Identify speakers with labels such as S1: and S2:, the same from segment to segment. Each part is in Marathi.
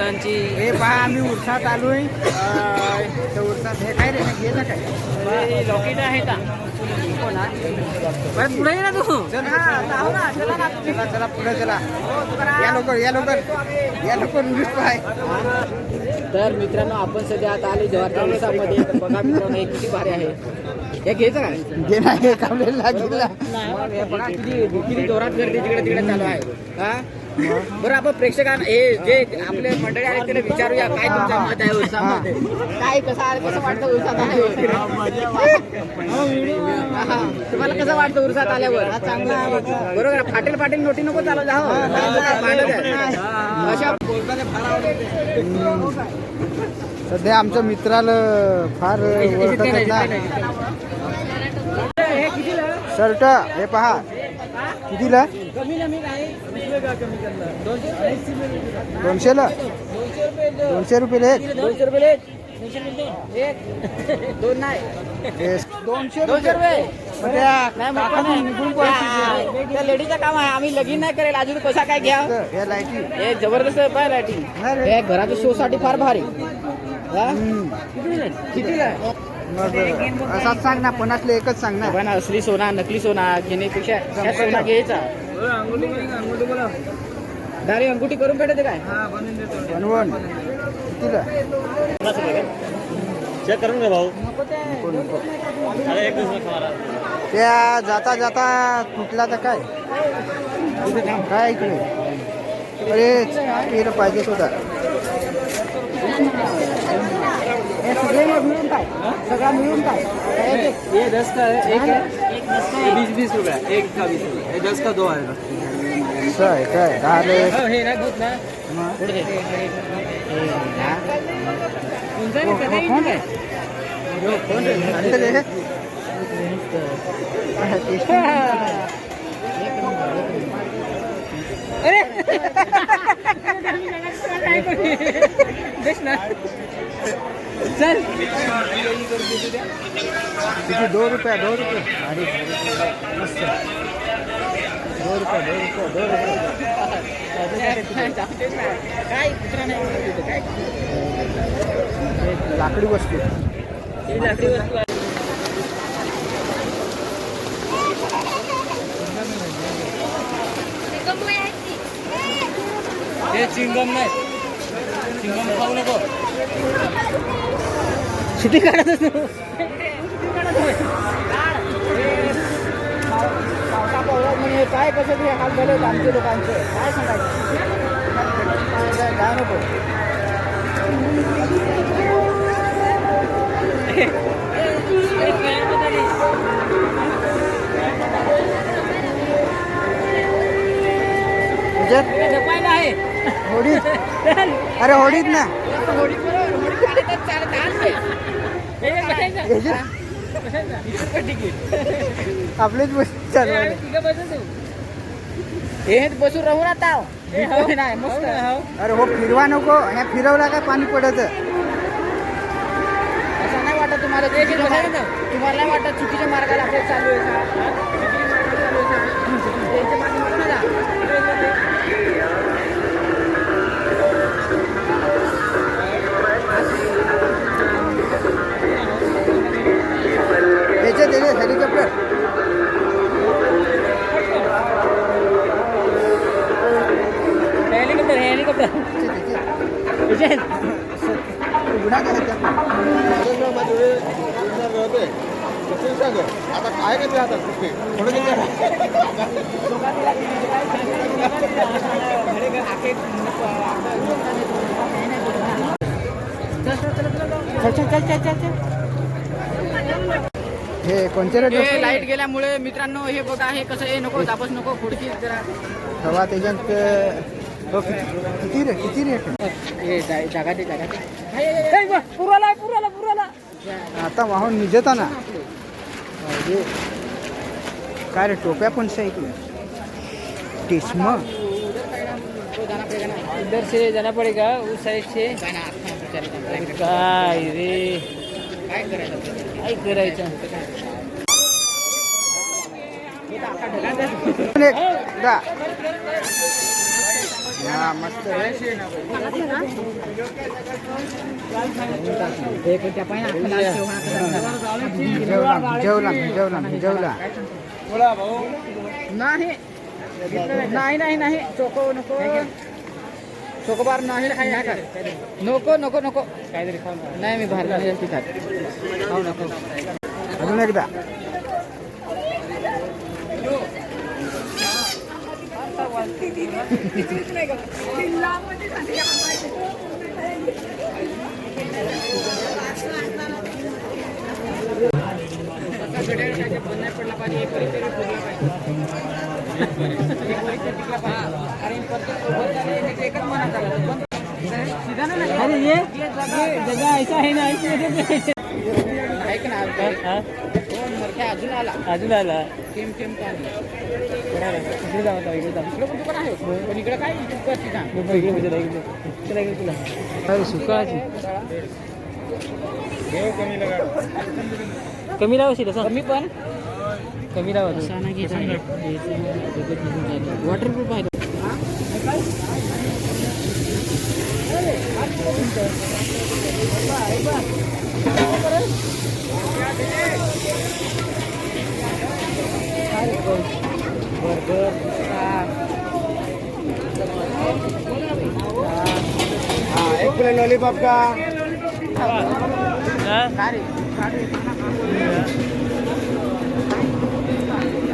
S1: हे पहा आम्ही उरसात आलोय अं, त्या उरसात हे काय रे? गेलं काय
S2: लॉकेट आहे का?
S1: बरं, पुढे ये ना तू. चल. चला चला पुढे चला. या लवकर या लवकर. या लवकर पाय.
S2: तर मित्रांनो आपण सध्या आता आले जवाहरच्या उसामध्ये तर बघा मित्रांनो हे किती भारी आहे. हे घ्यायचं काय
S1: घे ना हे कावलेला गेला
S2: मग हे बघा किती किती जोरात गर्दी तिकडे तिकडे चालू आहे. हा? बरं आपण प्रेक्षकांना हे जे आपले मंडळी आहेत त्याला विचारूया काय तुमचं मत आहे काय कसं कसं वाटतं आहे? हा, तुम्हाला कसं वाटतं उरसात आल्यावर? बरोबर. फाटेल फाटेल नोटी नको चालू जा हो. आहे. अशा
S1: सध्या आमच्या मित्राला फार ना
S2: हे कितीला?
S1: शर्ट हे
S2: कमी काय
S1: दोनशेला? दोनशे रुपये
S2: दोनशे रुपये एक दोनशे रुपये एक. दोन नाही.
S1: दोनशे
S2: दोनशे रुपये. नाही पण
S1: निघून
S2: त्या लेडीचं काम आहे. आम्ही लगीन नाही करेल. अजून कसा काय घ्या?
S1: या
S2: हे जबरदस्त आहे पाय लाईटिंग
S1: नाही रे.
S2: हे घराच्या शो साठी फार भारी. हा? कितीला? कितीला? आहे?
S1: मग असाच सांग ना पन्नासला एकच सांग ना.
S2: ना असली सोना नकली सोना घेण्यापेक्षा ह्या सोना घ्यायचा. डायरेक्ट अंगुठी करून भेटते काय?
S1: बनवून कितीला
S3: चेक करून घे भाऊ.
S2: नको ते.
S3: अरे एक
S1: त्या जाता जाता तुटला तर काय? काय इकडे? अरे केलं पाहिजे
S2: हे सगळे मिळून काय? सगळा मिळून काय? एक
S3: दस का? है एक है
S2: एक नसतं.
S3: बीस बीस रुपया. एक का बीस रुपया? ये दस का दो आएगा
S1: असं आहे काय
S2: हे नाही होत ना.
S1: मग?
S2: पुढे. दे. हा?
S1: रे? आणलं रे?
S2: अरे ना. चल.
S1: दोन रुपये दोन रुपये. अरे मस्त दोन रुपये दोन रुपये दोन रुपये
S2: काय कुत्रा नाही काय
S1: लाकडी वस्तू.
S2: ही लाकडी वस्तू.
S3: हे चिंगम नाही. चिंगम खाऊ नको.
S2: किती काढत असतो काय कसं ते हाल झाले आमच्या लोकांचे? काय सांगायचं? काय नको. आहे.
S1: होडीत? अरे होडीत ना.
S2: हे.
S1: आपलेच वस्तू चालू
S2: हे. हे बसून राहू ना ताव नाही मस्त
S1: अरे हो फिरवा नको ह्या फिरवला काय पाणी पडत
S2: असं नाही वाटत तुम्हाला तुम्हाला नाही वाटत चुकीच्या मार्गाला आपले चालू आहे
S1: करायचा
S3: आता काय का ते आता थोडं
S2: चल चल चल चल चल चल.
S1: हे कोणते रेट
S2: हे लाइट गेल्यामुळे मित्रांनो हे बघा हे कसं हे नको तापस नको खुडकी जरा.
S1: हवा त्याच्यात किती किती रे किती रेट
S2: हे जा- जागा दे जागा पुराला पुराला पुराला.
S1: आता वाहून निजत ना. काय रे टोप्या पण ऐकलं टिस्म.
S2: इधर से जाना पड़ेगा उस साइड से. काय रे? काय करायचं? काय करायचं?
S1: एक, दा. हा मस्त जेवला जेवला जेवला
S2: नाही नाही नाही नाही चोको नको चोकोबार नाही काही नको नको नको काहीतरी नाही मी बाहेर नाही खात खाऊ नको
S1: अजून एकदा
S2: एकच मनात झालं पण सीधा नाही ना.
S3: अरे ये जगा ऐसा आहे ना
S2: अजून आला.
S3: अजून आला.
S2: केम केम पाणी.
S3: इकडे जाऊ आता इकडे जाऊ.
S2: इकडे पण दुकान आहे पण इकडे काय इकडे कशी सांग
S3: इकडे इकडे इकडे इकडे. चला इकडे तुला अरे सुकाची कमी लावा शिरा
S2: कमी पण?
S3: कमी लावा.
S2: वॉटरप्रूफ आहे
S1: एक प्लेट लॉलीपॉप का
S3: हा?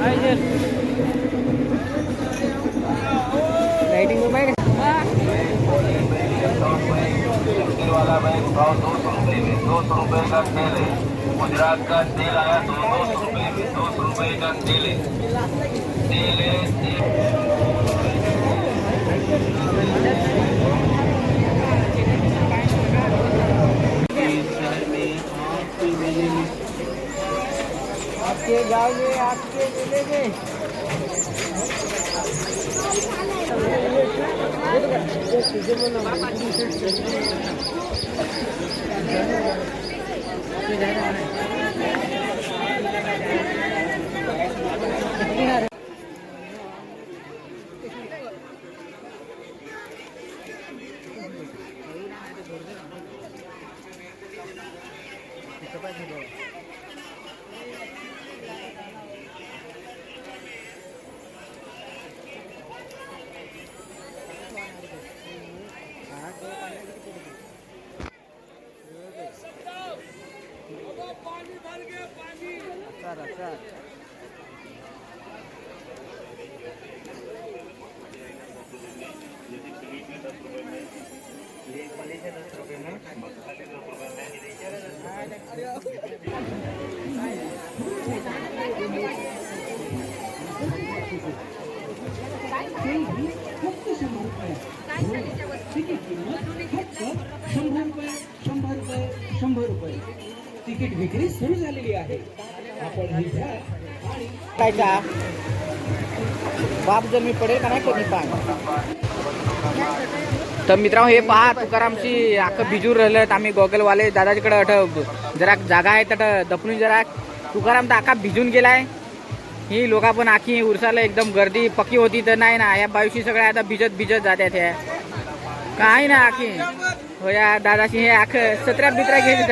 S3: काय सर
S2: लाइटिंग रूम आहे
S4: वाला बैंक भाव दो सौ रुपए में दो सौ रुपए का तेल है गुजरात का तेल आया दो दो सौ रुपये में दो सौ रुपये का तेल है। तेल है
S1: आपके गांव में आपके जिले में?
S5: अच्छा अच्छा फक्त शंभर रुपये शंभर रुपये शंभर रुपये. शंभर विक्री सुरू है
S2: कायचा बाप जर मी पडेल का नाही कोणी पाय तर मित्रांनो हे पहा तुकारामची अख्खं भिजून राहिलं आम्ही गोगलवाले. दादाजीकडे अठ जरा जागा आहे तर दपणून जरा तुकाराम तर अख्खा भिजून गेलाय. ही लोक पण आखी उरसाला एकदम गर्दी पक्की होती तर नाही ना या बायूशी सगळ्या आता भिजत भिजत जात्यात ह्या काही ना आखी? हो या दादाशी हे आख सतरा बित्रा घेत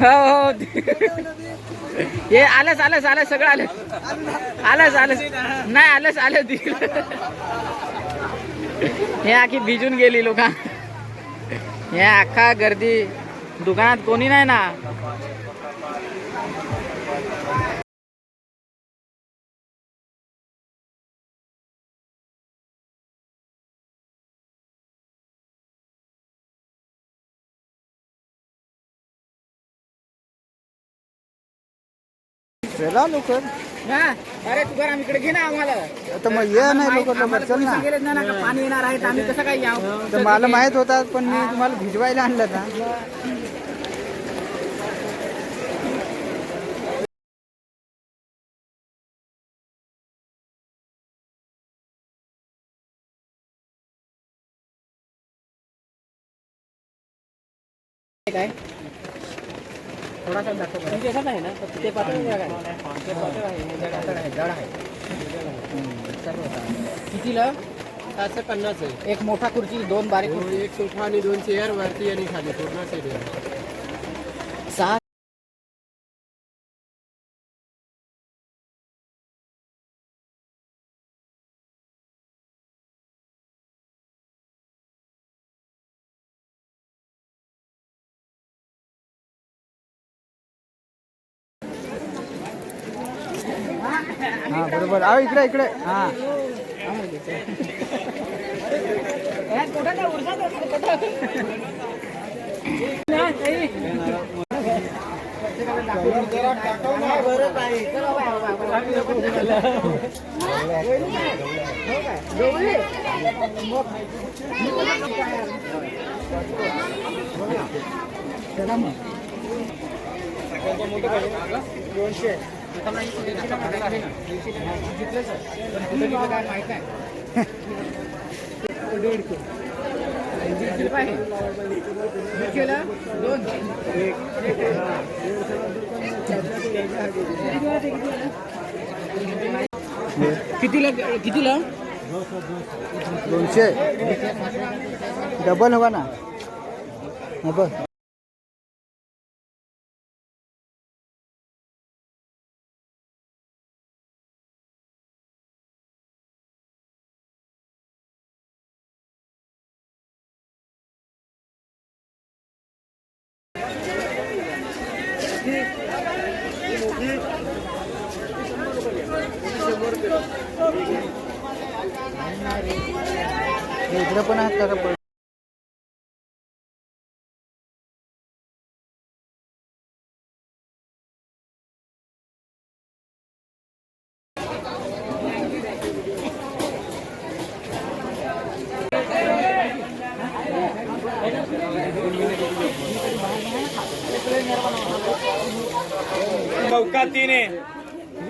S2: हो हो. हे आलंच आलंच आलं सगळं आलं आलंच आलंच. नाही आलंच आलं दिलं. हे आखी भिजून गेली लोक. हे अख्खा गर्दी दुकानात कोणी नाही ना.
S1: चला लवकर.
S2: अरे तुकाराम इकडे घे ना आम्हाला.
S1: मग ये नाही लवकर लवकर चल ना.
S2: का पाणी येणार आहे तर आम्ही कसं काय यावं?
S1: तर मला माहीत होता पण मी तुम्हाला भिजवायला आणलं ना.
S2: काय? थोडासा दाखव
S3: ना? ते पातळ जागा आहे.
S2: ते पातळ आहे, हे जड आहे, जड आहे. हम्म, सर्व होतं. कितीला?
S3: सातशे पन्नास आहे.
S2: एक मोठा खुर्ची दोन बारीक खुर्ची.
S3: एक सोफा आणि दोन चेअर वरती आणि खाली. पूर्ण सेट आहे. हा बरोबर. अहो इकडे इकडे. हा.
S2: दोनशे. कितीला कितीला?
S3: दोनशे. डबल हवा ना. डबल इकडे पण आहेत का का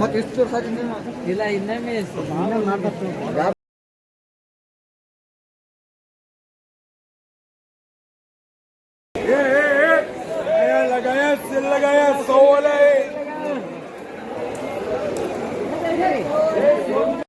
S3: మాకు ఇస్తారు
S2: సార్. ఇలా
S3: ఇన్నమే